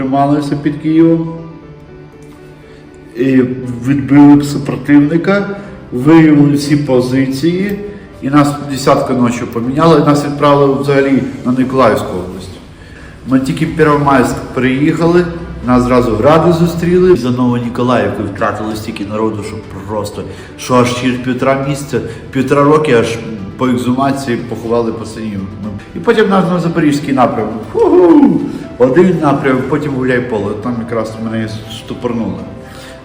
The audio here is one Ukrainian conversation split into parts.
трималися під Києвом. І відбили супротивника, виявили всі позиції, і нас десятка ночі поміняли, і нас відправили взагалі на Миколаївську область. Ми тільки в Первомайськ приїхали, нас зразу гради зустріли. За Новоніколаївку втратили стільки народу, що просто, що аж через півтора місяця, півтора роки аж по екзумації поховали пацанів. І потім нас на Запорізький напрямок. Один напрямок, потім гуляй-поле. Там якраз мене штупорнули.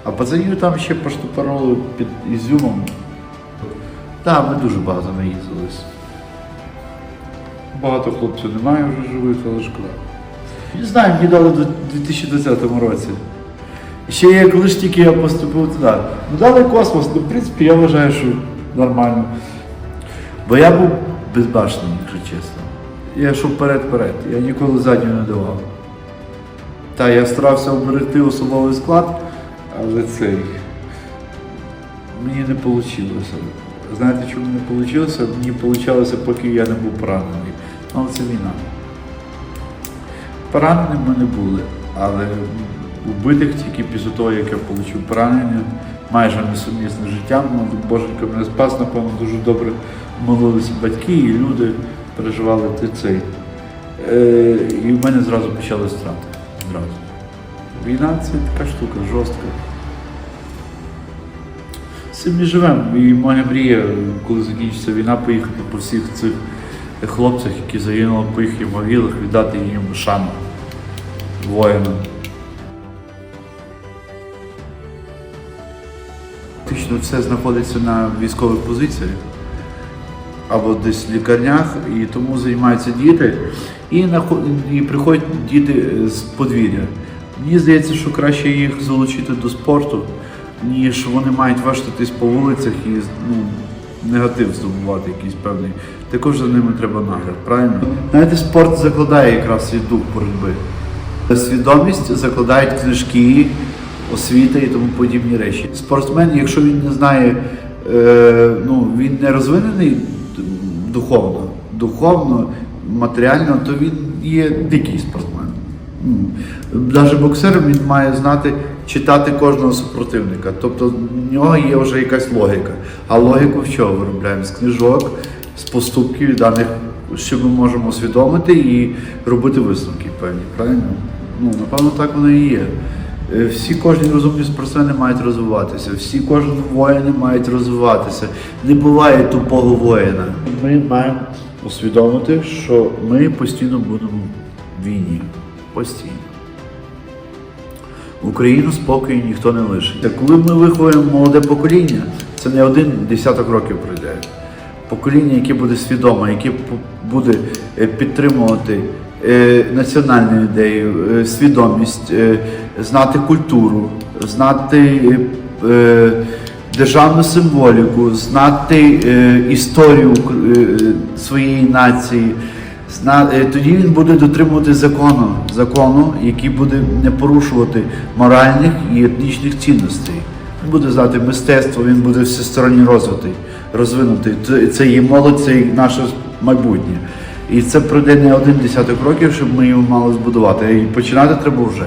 А пацанів там ще поштупорнули під Ізюмом. Так, ми дуже багато наїздились. Багато хлопців немає вже живих, але шкода. Не знаю, мені дали в 2020 році. Ще я коли ж тільки я поступив туди. Ну дали космос, ну в принципі я вважаю, що нормально. Бо я був безбашений, якщо чесно. Я йшов вперед-вперед, я ніколи задню не давав. Та я старався оберегти особовий склад, але цей мені не вийшло. Знаєте, чому не вийшло? Мені вийшло, поки я не був поранений. Але це війна. Пораненим ми не були, але убитих тільки після того, як я отримав поранення, майже несумісне життям. Ну, Боженька мене спас, напевно, дуже добре молилися батьки і люди переживали ти цей. Е, і в мене зразу почали страти. Зразу. Війна це така штука жорстка. З цим ми живемо. І моя мрія, коли закінчиться війна, поїхати по всіх цих хлопцях, які загинули по їхніх могилах, віддати їм шану воїнам. Фактично все знаходиться на військових позиціях або десь в лікарнях, і тому займаються діти, і, нахо- і приходять діти з подвір'я. Мені здається, що краще їх залучити до спорту, ніж вони мають вештатись по вулицях і ну, негатив здобувати якийсь певний. Також за ними треба нагляд, правильно? Знаєте, спорт закладає якраз свій дух боротьби. Свідомість закладають книжки, освіта і тому подібні речі. Спортсмен, якщо він не знає, е, ну він не розвинений духовно, духовно, матеріально, то він є дикий спортсмен. Навіть боксер він має знати, читати кожного супротивника. Тобто в нього є вже якась логіка. А логіку в чого виробляємо? З книжок, з поступків даних, що ми можемо усвідомити і робити висновки певні, правильно? Ну, напевно, так воно і є. Е, Всі кожні розумні спортсмени мають розвиватися, всі кожні воїни мають розвиватися. Не буває тупого воїна. Ми маємо усвідомити, що ми постійно будемо в війні. Постійно. Україну спокою ніхто не лишить. Коли ми виховуємо молоде покоління, це не один десяток років пройде. Покоління, яке буде свідоме, яке буде е, підтримувати е, національну ідею, е, свідомість, е, знати культуру, знати державну символіку, знати історію своєї нації. Тоді він буде дотримувати закону, закону, який буде не порушувати моральних і етнічних цінностей. Він буде знати мистецтво, він буде всесторонньо розвитий, розвинутий. Це є молодь, це є наше майбутнє. І це пройде не один десяток років, щоб ми його мали збудувати. І починати треба вже.